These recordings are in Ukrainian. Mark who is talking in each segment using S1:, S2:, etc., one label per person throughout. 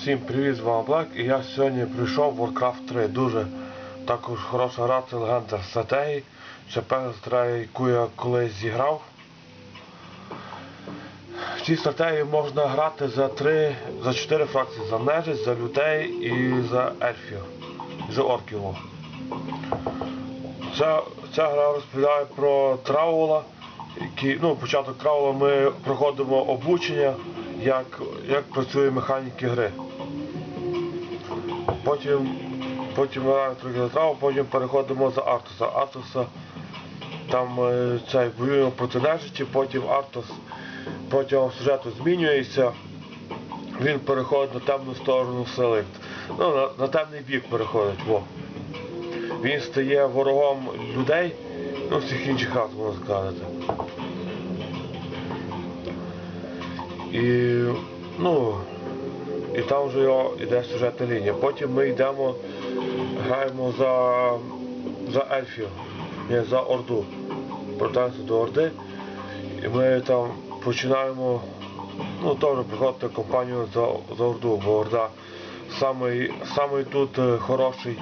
S1: Всім привіт, з вами Блек і я сьогодні прийшов в Warcraft 3. Дуже також хороша гра, це легенда стратегії. Ще перша стратегія, яку я колись зіграв. В цій стратегії можна грати за три, за чотири фракції. За нежить, за людей і за ельфів. За орків. Ця, ця гра розповідає про Траула. Який, ну, початок Траула ми проходимо обучення, як, як працює механіки гри. Потім, потім граємо трохи Траул, потім переходимо за Артуса. Артуса там е, цей воюємо проти нежиті, потім Артус протягом сюжету змінюється. Він переходить на темну сторону сили. Ну, на, на темний бік переходить. Во. Він стає ворогом людей, ну всіх інших рас можна сказати. І ну, і там вже його йде сюжетна лінія. Потім ми йдемо, граємо за, за ельфів, ні, за Орду. Повертаємося до Орди. І ми там починаємо ну, теж проходити компанію за, за Орду, бо Орда самий, самий тут е, хороший,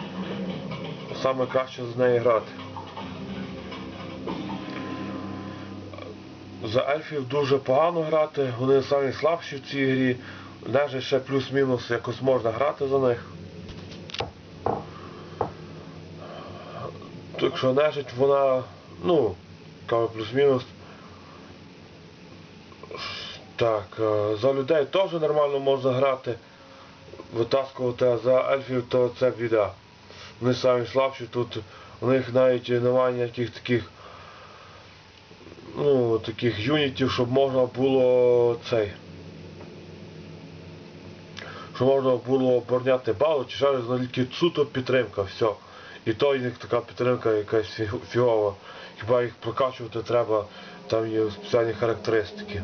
S1: саме краще з неї грати. За ельфів дуже погано грати, вони самі слабші в цій грі. Навіть ще плюс-мінус якось можна грати за них. Так що нежить вона, ну, кажу плюс-мінус. Так, е, за людей теж нормально можна грати. Витаскувати, а за ельфів то це біда. Вони самі слабші, тут у них навіть немає ніяких таких ну, таких юнітів, щоб можна було цей. Щоб можна було обороняти балу, чи ще тільки суто підтримка, все. І то них така підтримка якась фігова. Хіба їх прокачувати треба, там є спеціальні характеристики,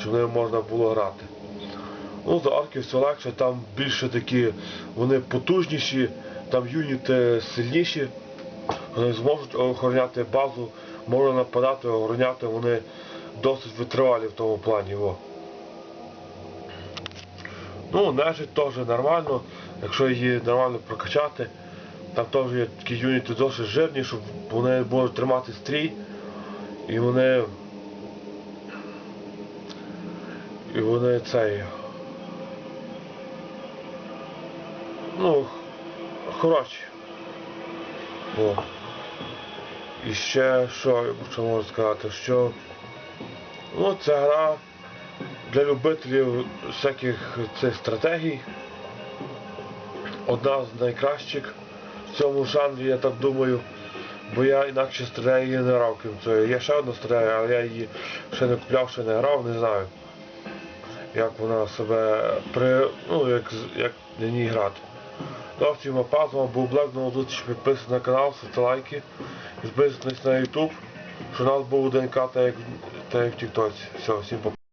S1: щоб ними можна було грати. Ну, за арків все легше, там більше такі, вони потужніші, там юніти сильніші, вони зможуть охороняти базу, можна нападати, охороняти, вони досить витривалі в тому плані. Во. Ну, нежить теж нормально, якщо її нормально прокачати. Там теж є такі юніти досить жирні, щоб вони можуть тримати стрій. І вони. І вони цей. Ну, хороші. О. І ще що, що можу сказати, що ну, ця гра для любителів всяких цих стратегій. Одна з найкращих в цьому жанрі, я так думаю. Бо я інакше стратегії не грав, крім цього. Є ще одна стратегія, але я її ще не купляв, ще не грав, не знаю. Як вона себе при. ну, як, як на ній грати. Да ще има пазва благ на лозът, ще припресат на канал, с лайки, избрежат на YouTube. Ще нас благодарен ката е, е, е в TikTok. Все, всем пока.